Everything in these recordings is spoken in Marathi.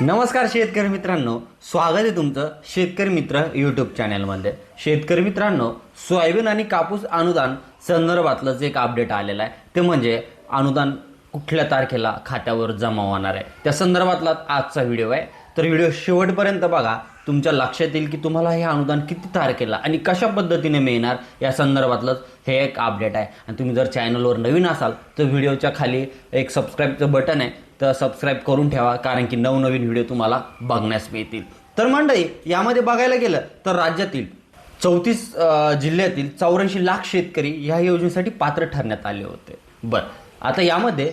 नमस्कार शेतकरी मित्रांनो स्वागत आहे तुमचं शेतकरी मित्र यूट्यूब चॅनलमध्ये शेतकरी मित्रांनो सोयाबीन आणि कापूस अनुदान संदर्भातलंच एक अपडेट आलेलं आहे. ते म्हणजे अनुदान कुठल्या तारखेला खात्यावर जमा होणार आहे? त्या संदर्भातला आजचा व्हिडिओ आहे. तर व्हिडिओ शेवटपर्यंत बघा. तुमच्या लक्षात येईल की तुम्हाला हे अनुदान किती तारखेला आणि कशा पद्धतीने मिळणार या संदर्भातलंच हे एक अपडेट आहे. आणि तुम्ही जर चॅनलवर नवीन असाल तर व्हिडिओच्या खाली एक सबस्क्राईबचं बटन आहे. तर सबस्क्राईब करून ठेवा कारण की नवनवीन व्हिडिओ तुम्हाला बघण्यास मिळतील. तर मंडळी यामध्ये बघायला गेलं तर राज्यातील चौतीस जिल्ह्यातील चौऱ्याऐंशी लाख शेतकरी ह्या योजनेसाठी पात्र ठरण्यात आले होते. बरं आता यामध्ये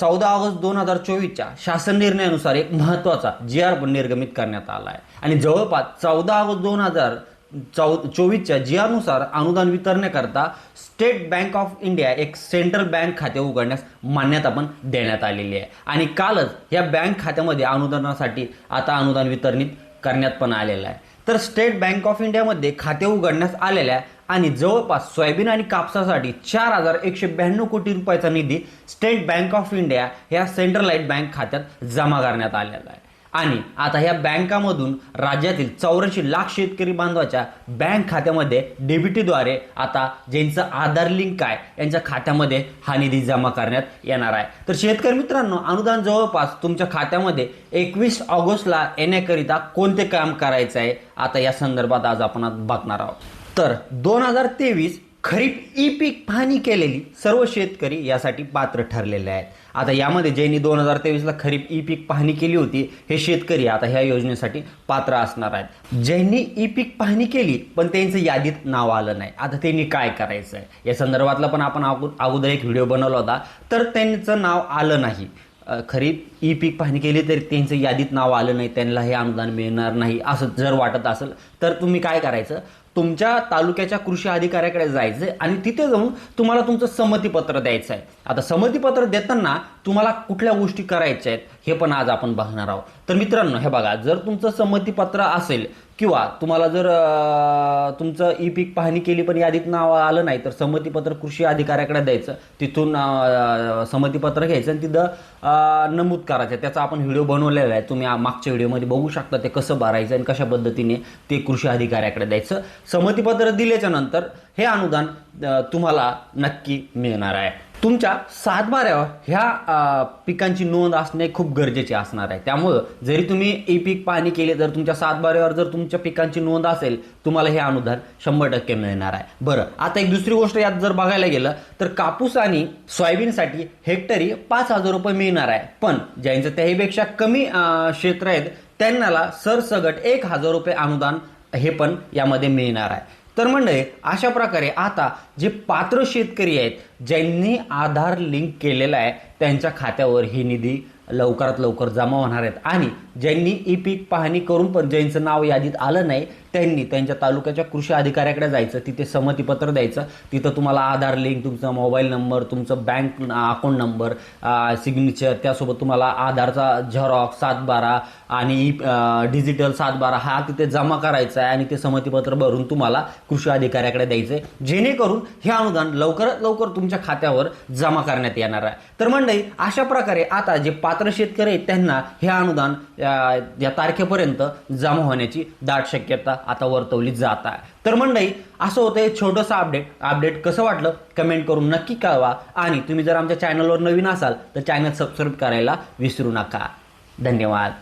चौदा ऑगस्ट दोन हजार चोवीसच्या शासन निर्णयानुसार एक महत्त्वाचा जी आर निर्गमित करण्यात आला आहे. आणि जवळपास चौदा ऑगस्ट दोन हजार चौ चोवीसच्या जियानुसार अनुदान वितरण्याकरता स्टेट बँक ऑफ इंडिया एक सेंट्रल बँक खाते उघडण्यास मान्यता पण देण्यात आलेली आहे. आणि कालच या बँक खात्यामध्ये अनुदानासाठी आता अनुदान वितरणित करण्यात पण आलेलं आहे. तर स्टेट बँक ऑफ इंडियामध्ये खाते उघडण्यास आलेल्या आणि जवळपास सोयाबीन आणि कापसासाठी चार हजार एकशे ब्याण्णव कोटी रुपयाचा निधी स्टेट बँक ऑफ इंडिया या सेंट्रलाइट बँक खात्यात जमा करण्यात आलेला आहे. आणि आता ह्या बँकामधून राज्यातील चौऱ्याऐंशी लाख शेतकरी बांधवाच्या बँक खात्यामध्ये डेबिटीद्वारे आता ज्यांचं आधार लिंक आहे यांच्या खात्यामध्ये हा निधी जमा करण्यात येणार आहे. तर शेतकरी मित्रांनो अनुदान जवळपास तुमच्या खात्यामध्ये एकवीस ऑगस्टला येण्याकरिता कोणते काम करायचं आहे? आता या संदर्भात आज आपण आज बघणार आहोत. तर दोन हजार तेवीस खरीप ई पीक पाहणी केलेली सर्व शेतकरी यासाठी पात्र ठरलेले आहेत. आता यामध्ये ज्यांनी दोन हजार तेवीसला खरीप ई पीक पाहणी केली होती हे शेतकरी आता ह्या योजनेसाठी पात्र असणार आहेत. ज्यांनी ई पीक पाहणी केली पण त्यांचं यादीत नाव आलं नाही. आता त्यांनी काय करायचं आहे या संदर्भातला पण आपण अगोदर एक व्हिडिओ बनवला होता तर त्यांचं नाव आलं नाही. खरीप ई पीक पाहणी केली तरी त्यांचं यादीत नाव आलं नाही त्यांना हे अनुदान मिळणार नाही असं जर वाटत असेल तर तुम्ही काय करायचं? तुमच्या तालुक्याच्या कृषी अधिकाऱ्याकडे जायचं आणि तिथे जाऊन तुम्हाला तुमचं संमतीपत्र द्यायचं आहे आता संमतीपत्र देताना तुम्हाला कुठल्या गोष्टी करायच्या आहेत हे पण आज आपण बघणार आहोत. तर मित्रांनो हे बघा जर तुमचं संमतीपत्र असेल किंवा तुम्हाला जर तुमचं ई पीक पाहणी केली पण यादीत नाव आलं नाही तर संमतीपत्र कृषी अधिकाऱ्याकडे द्यायचं. तिथून संमतीपत्र घ्यायचं आणि तिथं नमूद करायचं. त्याचा आपण व्हिडिओ बनवलेला आहे. तुम्ही मागच्या व्हिडिओमध्ये बघू शकता ते कसं भरायचं आणि कशा पद्धतीने ते कृषी अधिकाऱ्याकडे द्यायचं. संमतीपत्र दिल्याच्या नंतर हे अनुदान तुम्हाला नक्की मिळणार आहे. तुमच्या सातबाऱ्यावर ह्या पिकांची नोंद असणे खूप गरजेचे असणार आहे. त्यामुळं जरी तुम्ही ई पीक पाहणी केली तर तुमच्या सातबाऱ्यावर जर तुमच्या पिकांची नोंद असेल तुम्हाला हे अनुदान शंभर टक्के मिळणार आहे. बरं आता एक दुसरी गोष्ट यात जर बघायला गेलं तर कापूस आणि सोयाबीनसाठी हेक्टरी पाच हजार रुपये मिळणार आहे. पण ज्यांचं त्याहीपेक्षा कमी क्षेत्र आहेत त्यांना सरसगट एक हजार रुपये अनुदान हे पण यामध्ये मिळणार आहे. तर म्हणजे अशा प्रकारे आता जे पात्र शेतकरी आहेत ज्यांनी आधार लिंक केलेला आहे त्यांच्या खात्यावर ही निधी लवकरात लवकर जमा होणार आहेत. आणि ज्यांनी ई पीक पाहणी करून पण ज्यांचं नाव यादीत आलं नाही त्यांनी त्यांच्या तालुक्याच्या कृषी अधिकाऱ्याकडे जायचं तिथे संमतीपत्र द्यायचं. तिथं तुम्हाला आधार लिंक तुमचा मोबाईल नंबर तुमचं बँक अकाउंट नंबर सिग्नेचर त्यासोबत तुम्हाला आधारचा झेरॉक्स सातबारा आणि डिजिटल सातबारा हा तिथे जमा करायचा आहे आणि ते संमतीपत्र भरून तुम्हाला कृषी अधिकाऱ्याकडे द्यायचं आहे जेणेकरून हे अनुदान लवकरात लवकर तुमच्या खात्यावर जमा करण्यात येणार आहे. तर मंडळी अशा प्रकारे आता जे पात्र शेतकरी आहेत त्यांना हे अनुदान या तारखेपर्यंत जमा होण्याची दाट शक्यता आता वर्तवली जात आहे. तर मंडळी असं होतं हे छोटंसं अपडेट अपडेट कसं वाटलं? कमेंट करून नक्की कळवा. आणि तुम्ही जर आमच्या चॅनलवर नवीन असाल तर चॅनल सबस्क्राईब करायला विसरू नका. धन्यवाद.